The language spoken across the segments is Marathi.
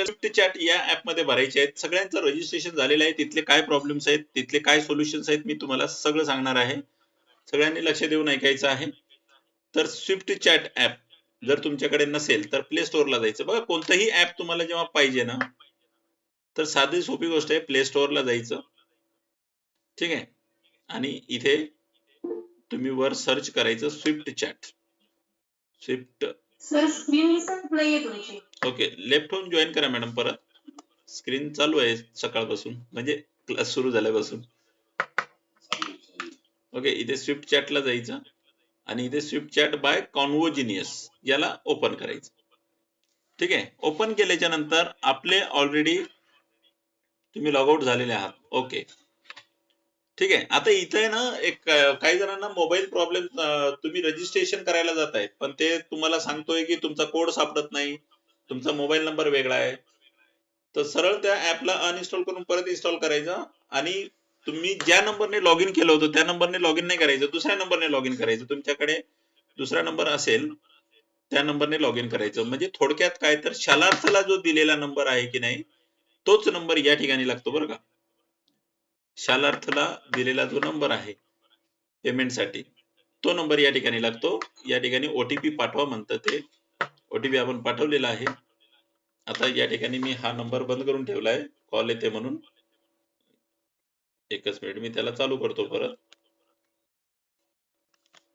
स्विफ्ट चॅट या ऍपमध्ये भरायचे आहेत. सगळ्यांचं रजिस्ट्रेशन झालेलं आहे. तिथले काय प्रॉब्लेम्स आहेत? तिथले काय सोल्युशन्स आहेत? मी तुम्हाला सगळं सांगणार आहे. सगळ्यांनी लक्ष देऊन ऐकायचं आहे. तर स्विफ्ट चॅट ऍप जर तुमच्याकडे नसेल तर प्ले स्टोअरला जायचं. बघा कोणतंही ऍप तुम्हाला जेव्हा पाहिजे ना तर साधी सोपी गोष्ट आहे प्ले स्टोअरला जायचं. ठीक आहे? आणि इथे तुम्ही वर सर्च करायचं swift chat swift sir screen नाहीये तुमची. ओके लेफ्ट होऊन जॉईन करा मॅडम परत. स्क्रीन चालू आहे सकाळपासून म्हणजे क्लास सुरू झाल्यापासून. ओके इथे स्विफ्ट चॅटला जायचं. आणि इथे स्विफ्ट चॅट बाय कॉन्वोजिनियस याला ओपन करायचं. ठीक आहे ओपन केल्याच्यानंतर आपले ऑलरेडी तुम्ही लॉग आउट झालेले आहात. ओके ठीक आहे. आता इथे ना एक काही जणांना मोबाईल प्रॉब्लेम तुम्ही रजिस्ट्रेशन करायला जात आहे पण ते तुम्हाला सांगतोय की तुमचा कोड सापडत नाही. तुमचा मोबाईल नंबर वेगळा आहे. तर सरळ त्या ऍपला अनइन्स्टॉल करून परत इन्स्टॉल करायचं आणि तुम्ही ज्या नंबरने लॉग इन केलं होतं त्या नंबरने लॉग इन नाही करायचं. दुसऱ्या नंबरने लॉग इन करायचं. तुमच्याकडे दुसरा नंबर असेल त्या नंबरने लॉग इन करायचं. म्हणजे थोडक्यात काय तर शालार्थला जो दिलेला नंबर आहे की नाही तोच नंबर या ठिकाणी लागतो बरं का. शालार्थला दिलेला जो नंबर आहे पेमेंटसाठी तो नंबर या ठिकाणी लागतो. या ठिकाणी ओटीपी पाठवा म्हणतं ते. ओटीपी आपण पाठवलेला आहे. आता या ठिकाणी मी हा नंबर बंद करून ठेवला आहे कॉल येते म्हणून. एकच मिनिट मी त्याला चालू करतो परत.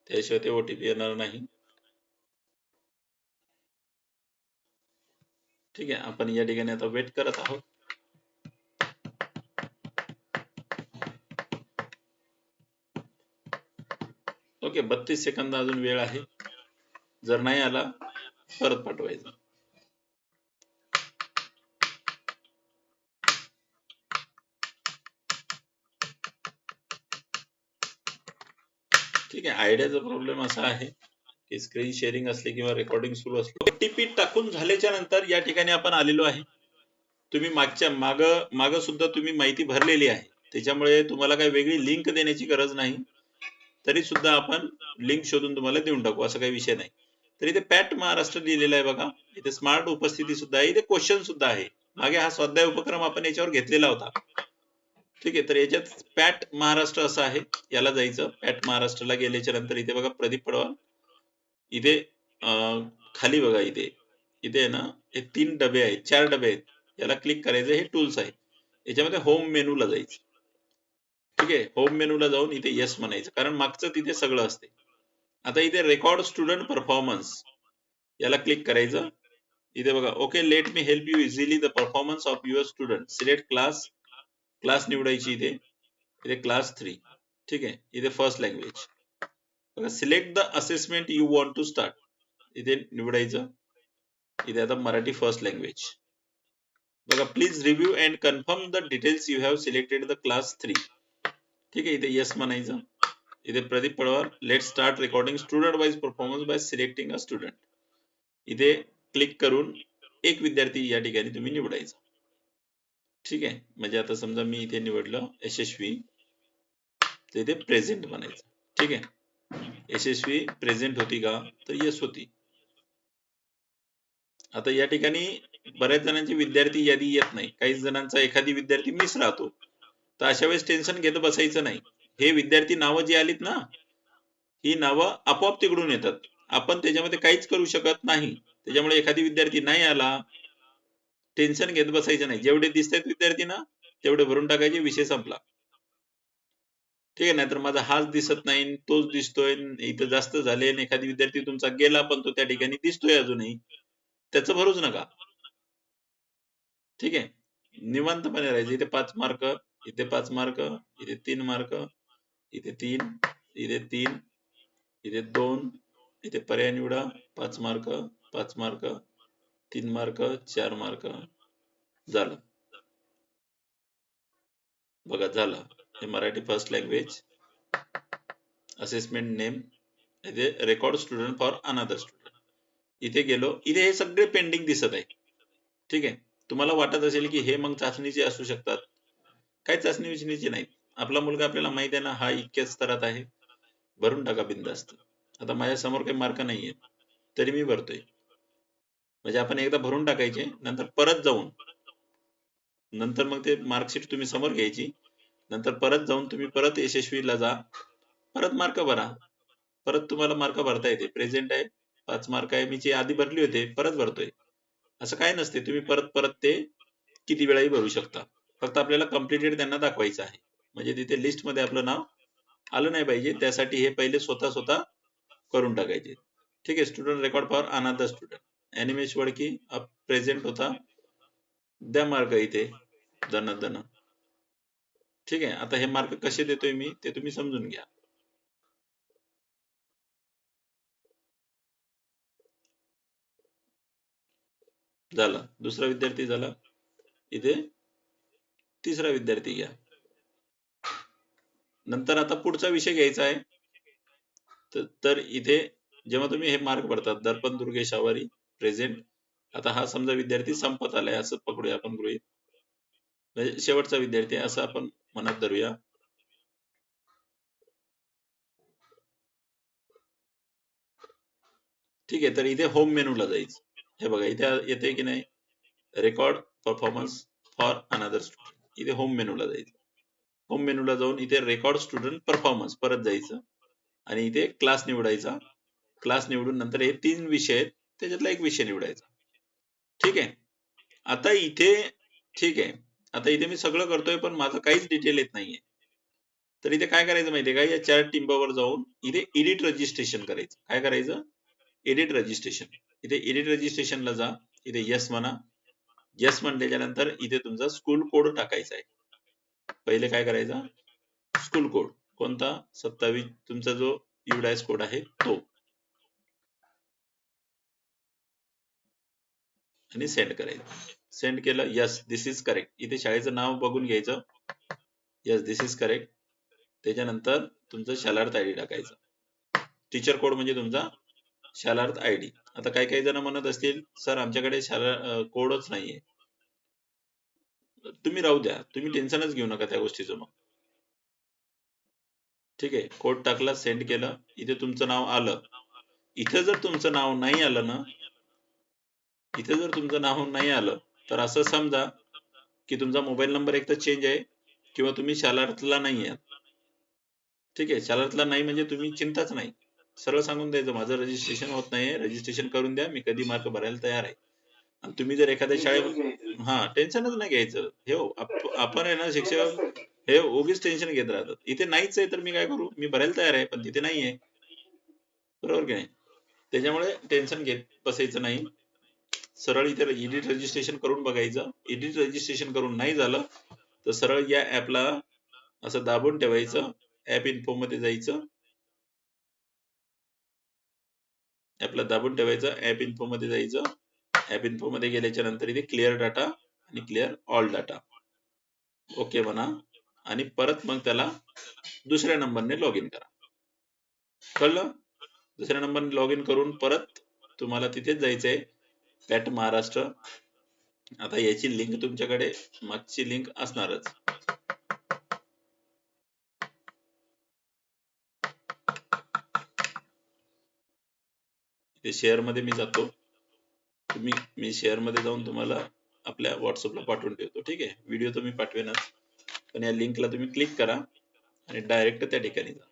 त्याशिवाय ते ओटीपी येणार नाही. ठीक आहे आपण या ठिकाणी आता वेट करत आहोत. ओके बत्तीस सेकंद अजून वेळ आहे. जर नाही आला परत पाठवायचं. ठीक आहे आयडियाचा प्रॉब्लेम असा आहे की स्क्रीन शेअरिंग असली किंवा रेकॉर्डिंग सुरू असली टीपी टाकून झाल्याच्यानंतर या ठिकाणी आपण आलेलो आहे. तुम्ही मागच्या माग माग सुद्धा तुम्ही माहिती भरलेली आहे. त्याच्यामुळे तुम्हाला काही वेगळी लिंक देण्याची गरज नाही. तरी सुद्धा आपण लिंक शोधून तुम्हाला देऊन टाकू असा काही विषय नाही. तर इथे पॅट महाराष्ट्र लिहिलेला आहे बघा. इथे स्मार्ट उपस्थिती सुद्धा आहे. इथे क्वेश्चन सुद्धा आहे. मागे हा स्वाध्याय उपक्रम आपण याच्यावर घेतलेला होता. ठीक आहे तर याच्यात पॅट महाराष्ट्र असं आहे. याला जायचं. पॅट महाराष्ट्रला गेल्याच्यानंतर इथे बघा प्रदीप पडवाल. इथे अं, खाली बघा इथे. इथे आहे ना हे तीन डबे आहेत. चार डबे आहेत. याला क्लिक करायचं. हे टूल्स आहे याच्यामध्ये होम मेनूला जायचं. ठीक आहे होम मेनूला जाऊन इथे येस म्हणायचं. कारण मागचं तिथे सगळं असते. आता इथे रेकॉर्ड स्टुडंट परफॉर्मन्स याला क्लिक करायचं. इथे बघा okay let me help you easily the performance of your student select class class निवडायची इथे. इथे क्लास थ्री ठीक आहे इथे फर्स्ट लँग्वेज बघा select the assessment you want to start इथे निवडायचं. इथे आता मराठी फर्स्ट लँग्वेज बघा please review and confirm the details you have selected the class three ठीक आहे इथे येस म्हणायचं. इथे Pradeep Padwar let start recording student wise performance by selecting a student इथे क्लिक करून एक विद्यार्थी या ठिकाणी तुम्ही निवडायचा. ठीक आहे म्हणजे आता समजा मी इथे निवडलं यशस्वी तर इथे प्रेझेंट म्हणायचं. ठीक आहे यशस्वी प्रेझेंट होती का? तर येस होती. आता या ठिकाणी बऱ्याच जणांची विद्यार्थी यादी येत नाही. काही जणांचा एखादी विद्यार्थी मिस राहतो. तर अशा वेळेस टेन्शन घेत बसायचं नाही. हे विद्यार्थी नावं जी आलीत ना ही नावं आपोआप तिकडून येतात. आपण त्याच्यामध्ये काहीच करू शकत नाही. त्याच्यामुळे एखादी विद्यार्थी नाही आला टेन्शन घेत बसायचं नाही. जेवढे दिसतात विद्यार्थी ना तेवढे भरून टाकायचे विषय संपला. ठीक आहे नाहीतर माझा हाच दिसत नाही तोच दिसतोय इथं जास्त झाले आणि एखादी विद्यार्थी तुमचा गेला पण तो त्या ठिकाणी दिसतोय अजूनही. त्याचं भरूच नका. ठीक आहे निवांतपणे राहायचं. इथे पाच मार्क इथे पाच मार्क इथे तीन मार्क इथे तीन इथे तीन इथे दोन इथे पर्याय निवडा पाच मार्क पाच मार्क तीन मार्क चार मार्क. झालं. बघा झालं. हे Marathi first language assessment name इथे record student for another student इथे गेलो. इथे हे सगळे पेंडिंग दिसत आहे. ठीक आहे. तुम्हाला वाटत असेल की हे मग चाचणीचे असू शकतात. काही चाचणी विचणीची नाही. आपला मुलगा आपल्याला माहिती आहे ना हा इतक्या स्तरात आहे. भरून टाका बिंदास्त आता माझ्यासमोर काही मार्क नाहीये तरी मी भरतोय. म्हणजे आपण एकदा भरून टाकायचे नंतर परत जाऊन नंतर मग ते मार्कशीट तुम्ही समोर घ्यायची नंतर परत जाऊन तुम्ही परत यशस्वीला जा. परत मार्क भरा. परत तुम्हाला मार्क भरता येते. प्रेझेंट आहे पाच मार्क आहे. मी जे आधी भरली होते परत भरतोय. असं काय नसते. तुम्ही परत परत ते किती वेळाही भरू शकता. फक्त आपल्याला कम्प्लिटेड त्यांना दाखवायचं आहे. म्हणजे तिथे लिस्टमध्ये आपलं नाव आलं नाही पाहिजे. त्यासाठी हे पहिले स्वतः स्वतः करून टाकायचे. ठीक आहे student record for another student Animesh Vadki present होता. द्या मार्क इथे धन धन ठीक आहे आता हे मार्क कसे देतोय मी ते तुम्ही समजून घ्या. झाला. दुसरा विद्यार्थी झाला. इथे. तिसरा विद्यार्थी घ्या. नंतर आता पुढचा विषय घ्यायचा आहे. तर इथे जेव्हा तुम्ही हे मार्क भरतात दर्पण दुर्गेशावारी प्रेझेंट आता हा समजा विद्यार्थी संपत आलाय असं पकडूया आपण गृहीत. म्हणजे शेवटचा विद्यार्थी असं आपण मनात धरूया. ठीक आहे तर इथे होम मेनूला जायचं. हे बघा इथे येते की नाही? Record performance for another student इथे होम मेनूला जायचं. होम मेनूला जाऊन इथे रेकॉर्ड स्टुडंट परफॉर्मन्स परत जायचं. आणि इथे क्लास निवडायचा. क्लास निवडून नंतर हे तीन विषय आहेत त्याच्यातला एक विषय निवडायचा. ठीक आहे? आता इथे ठीक आहे. आता इथे मी सगळं करतोय पण माझं काहीच डिटेल येत नाहीये. तर इथे काय करायचं माहितीये का? या चार टिंबावर जाऊन इथे एडिट रजिस्ट्रेशन करायचं. काय करायचं? एडिट रजिस्ट्रेशन इथे एडिट रजिस्ट्रेशनला जा. इथे यस म्हणा. यस म्हणल्याच्या नंतर इथे तुमचा स्कूल कोड टाकायचा आहे. पहिले काय करायचा? स्कूल कोड कोणता? सत्तावीस तुमचा जो युडायस कोड आहे तो. आणि सेंड करायचं. सेंड केलं यस दिस इज करेक्ट इथे शाळेचं नाव बघून घ्यायचं. यस दिस इज करेक्ट त्याच्यानंतर तुमचं शालार्थ आयडी टाकायचं. टीचर कोड म्हणजे तुमचा शालार्थ आयडी आता काही काही जण म्हणत असतील सर आमच्याकडे शाला कोडच नाहीये. तुम्ही राहू द्या. तुम्ही टेन्शनच घेऊ नका त्या गोष्टीचं मग. ठीक आहे. कोड टाकला सेंड केलं. इथे तुमचं नाव आलं. इथे जर तुमचं नाव नाही आलं ना इथे जर तुमचं नाव नाही आलं तर असं समजा की तुमचा मोबाईल नंबर एक तर चेंज आहे किंवा तुम्ही शालार्थला नाही आहात. ठीक आहे. शालार्थला नाही म्हणजे तुम्ही चिंताच नाही. सरळ सांगून द्यायचं माझं रजिस्ट्रेशन होत नाहीये रजिस्ट्रेशन करून द्या मी कधी मार्क भरायला तयार आहे. आणि तुम्ही जर एखाद्या शाळेत हा टेन्शनच नाही घ्यायचं. हे हो, आप- आपण आहे ना शिक्षक हे उगीच टेन्शन घेत राहतात. इथे नाहीच आहे तर मी काय करू? मी भरायला तयार आहे पण तिथे नाहीये. बरोबर की नाही? त्याच्यामुळे टेन्शन घेत बसायचं नाही. सरळ इथे एडिट रजिस्ट्रेशन करून बघायचं. एडिट रजिस्ट्रेशन करून नाही झालं तर सरळ या ऍपला असं दाबून ठेवायचं. ऍप इन्फो मध्ये जायचं. ऍपला दाबून ठेवायचं ऍप इन्फो मध्ये जायचं. ऍप इन्फो मध्ये गेल्याच्यानंतर इथे क्लिअर डाटा आणि क्लिअर ऑल डाटा ओके म्हणा. आणि परत मग त्याला दुसऱ्या नंबरने लॉग इन करा. कळलं? दुसऱ्या नंबरने लॉग इन करून परत तुम्हाला तिथेच जायचंय पॅट महाराष्ट्र आता याची लिंक तुमच्याकडे मागची लिंक असणारच. ते शेअरमध्ये मी जातो. तुम्ही मी शेअरमध्ये जाऊन तुम्हाला आपल्या व्हॉट्सअपला पाठवून ठेवतो ठीक आहे? व्हिडिओ तुम्ही पाठवेनच. पण या लिंकला तुम्ही क्लिक करा आणि डायरेक्ट त्या ठिकाणी जा.